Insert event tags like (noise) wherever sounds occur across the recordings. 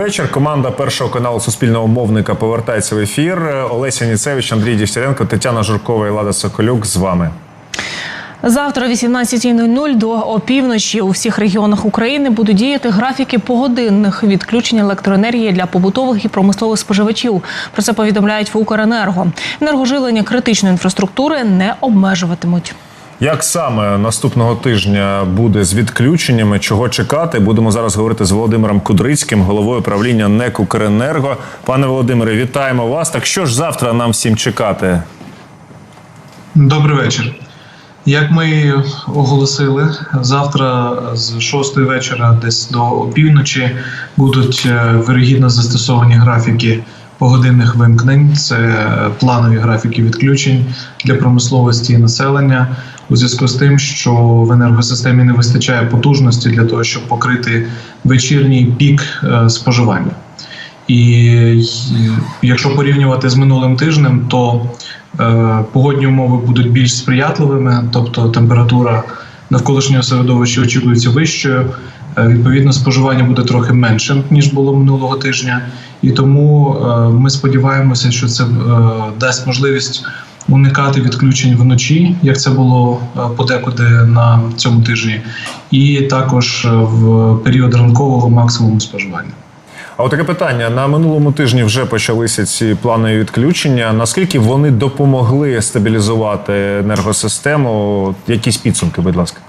Вечір команда першого каналу Суспільного мовника повертається в ефір. Олеся Ніцевич, Андрій Дівсяренко, Тетяна Журкова і Лада Соколюк з вами. Завтра, о 18.00 до опівночі у всіх регіонах України будуть діяти графіки погодинних відключень електроенергії для побутових і промислових споживачів. Про це повідомляють в Укренерго. Енергожилення критичної інфраструктури не обмежуватимуть. Як саме наступного тижня буде з відключеннями? Чого чекати? Будемо зараз говорити з Володимиром Кудрицьким, головою правління НЕК «Укренерго». Пане Володимире, вітаємо вас. Так що ж завтра нам всім чекати? Добрий вечір. Як ми оголосили, завтра з 6 вечора, десь до опівночі, будуть е, вирогідно застосовані графіки погодинних вимкнень. Це планові графіки відключень для промисловості і населення у зв'язку з тим, що в енергосистемі не вистачає потужності для того, щоб покрити вечірній пік е, споживання. І якщо порівнювати з минулим тижнем, то е, погодні умови будуть більш сприятливими, тобто температура навколишнього середовища очікується вищою. Е, відповідно, споживання буде трохи меншим ніж було минулого тижня, і тому е, ми сподіваємося, що це е, дасть можливість уникати відключень вночі, як це було подекуди на цьому тижні, і також в період ранкового максимуму споживання. А от таке питання: на минулому тижні вже почалися ці планові відключення. Наскільки вони допомогли стабілізувати енергосистему? Якісь підсумки, будь ласка.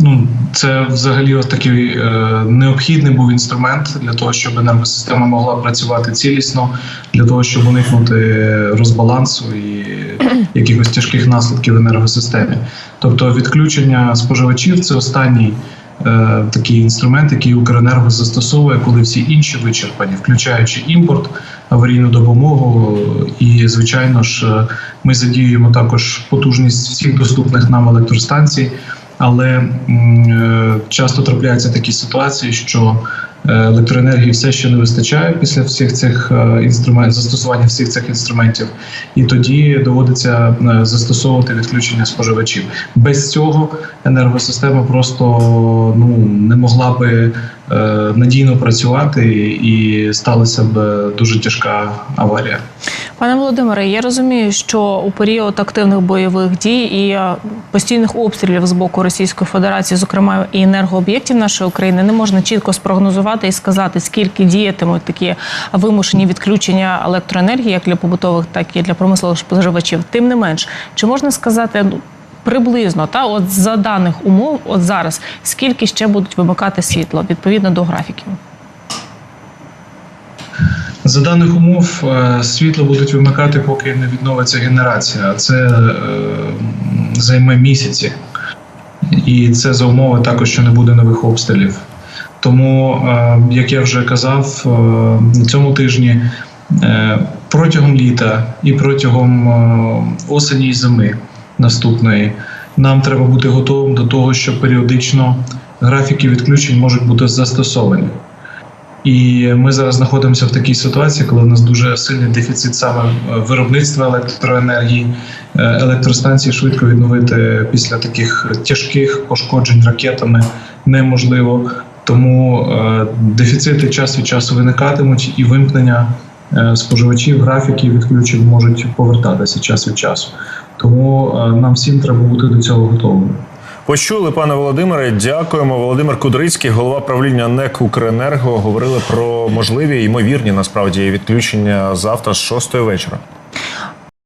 Ну, це взагалі от такий е, необхідний був інструмент для того, щоб енергосистема могла працювати цілісно, для того, щоб уникнути розбалансу і (coughs) якихось тяжких наслідків в енергосистемі. Тобто, відключення споживачів це останній такий інструмент, який Укренерго застосовує, коли всі інші вичерпані, включаючи імпорт, аварійну допомогу. І, звичайно ж, е, ми задіюємо також потужність всіх доступних нам електростанцій. Але е, часто трапляються такі ситуації, що е, електроенергії все ще не вистачає після всіх цих інструментів, застосування всіх цих інструментів, і тоді доводиться е, застосовувати відключення споживачів. Без цього енергосистема просто ну не могла би е, надійно працювати, і сталася б е, дуже тяжка аварія. Пане Володимире, я розумію, що у період активних бойових дій і е, постійних обстрілів з боку Російської Федерації, зокрема і енергооб'єктів нашої України, не можна чітко спрогнозувати і сказати, скільки діятимуть такі вимушені відключення електроенергії, як для побутових, так і для промислових споживачів. Тим не менш, чи можна сказати ну, приблизно, та от за даних умов, от зараз, скільки ще будуть вимикати світло відповідно до графіків? За даних умов е, світло будуть вимикати, поки не відновиться генерація. Це е, займе місяці, і це за умови також, що не буде нових обстрілів. Тому, е, як я вже казав, на цьому тижні протягом літа і протягом осені і зими наступної нам треба бути готовим до того, що періодично графіки відключень можуть бути застосовані. І ми зараз знаходимося в такій ситуації, коли у нас дуже сильний дефіцит саме е, виробництва електроенергії. Е, Електростанції швидко відновити після таких тяжких пошкоджень ракетами неможливо. Тому е, дефіцити час від часу виникатимуть, і вимкнення споживачів, графіків відключень можуть повертатися час від часу. Тому нам всім треба бути до цього готовими. Почули, пане Володимире. Дякуємо. Володимир Кудрицький, голова правління НЕК «Укренерго», говорили про можливі ймовірні насправді відключення завтра з 6 вечора.